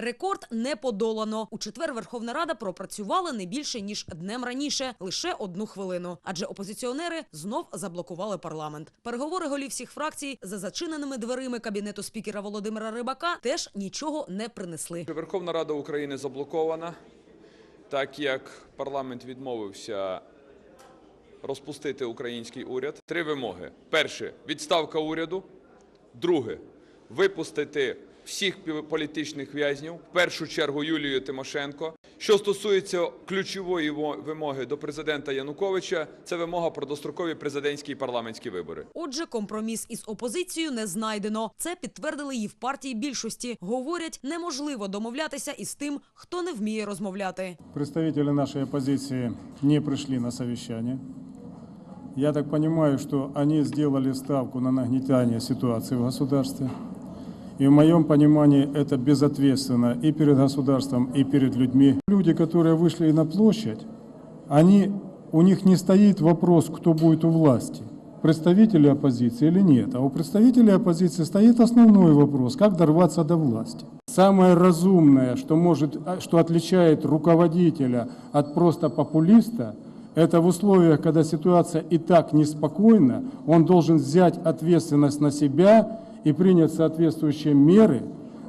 Рекорд не подолано. У четвер Верховна Рада пропрацювала не більше ніж днем раніше, лише одну хвилину. Адже опозиціонери знов заблокували парламент. Переговори голів всіх фракцій за зачиненими дверима кабінету спікера Володимира Рибака теж нічого не принесли. Верховна Рада України заблокована, так як парламент відмовився розпустити український уряд. Три вимоги: перше відставка уряду, друге випустити всіх політичних в'язнів, в першу чергу Юлію Тимошенко. Що стосується ключової вимоги до президента Януковича, це вимога про дострокові президентські і парламентські вибори. Отже, компроміс із опозицією не знайдено. Це підтвердили і в партії більшості. Говорять, неможливо домовлятися із тим, хто не вміє розмовляти. Представители нашей оппозиции не пришли на совещание. Я так понимаю, что они сделали ставку на нагнетание ситуации в государстве. И в моем понимании это безответственно и перед государством, и перед людьми. Люди, которые вышли на площадь, они, у них не стоит вопрос, кто будет у власти. Представители оппозиции или нет. А у представителей оппозиции стоит основной вопрос, как дорваться до власти. Самое разумное, что, может, а, что отличает руководителя от просто популиста, это в условиях, когда ситуация и так неспокойна, он должен взять ответственность на себя и принять соответствующие меры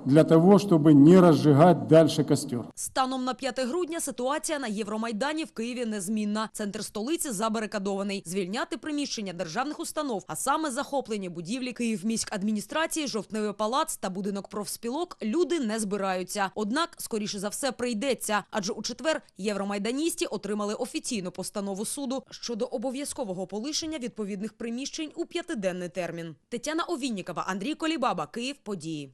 для того, чтобы не разжигать дальше костер. Станом на 5 грудня ситуація на Євромайдані в Києві незмінна. Центр столиці забарикадований. Звільняти приміщення державних установ, а саме захоплені будівлі Київміськадміністрації, жовтневий палац та будинок профспілок люди не збираються. Однак, скоріше за все, прийдеться. Адже у четвер євромайданісті отримали офіційну постанову суду щодо обов'язкового полишення відповідних приміщень у п'ятиденний термін. Тетяна Овіннікова, Андрій Колібаба, Київ. Події.